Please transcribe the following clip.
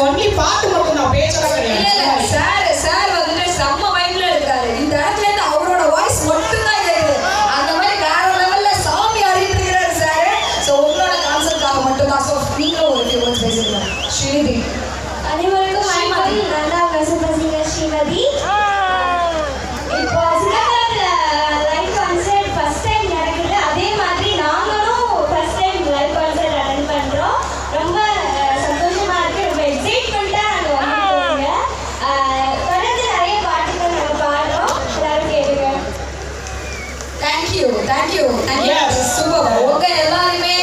Only பாட்டு மட்டும் தான் பேச்சலாம் இல்ல இல்ல கிடையாது சார் சார் வந்துட்டு செம்ம வைப்ல இருக்காரு. இந்த இடத்துல இருந்து அவரோட வாய்ஸ் மட்டும் தான் கேக்குது. அந்த மாதிரி வேற லெவல்ல சாமி ஆடிட்டு இருக்கிறாரு சார் சோ உங்களோட கான்செப்டாக மட்டும் தான் சோ நீங்களும் ஒரு words பேசுங்க ஸ்ரீநிதி. அனைவருக்கும் super singer Srimathi. thank you. Yes. Okay.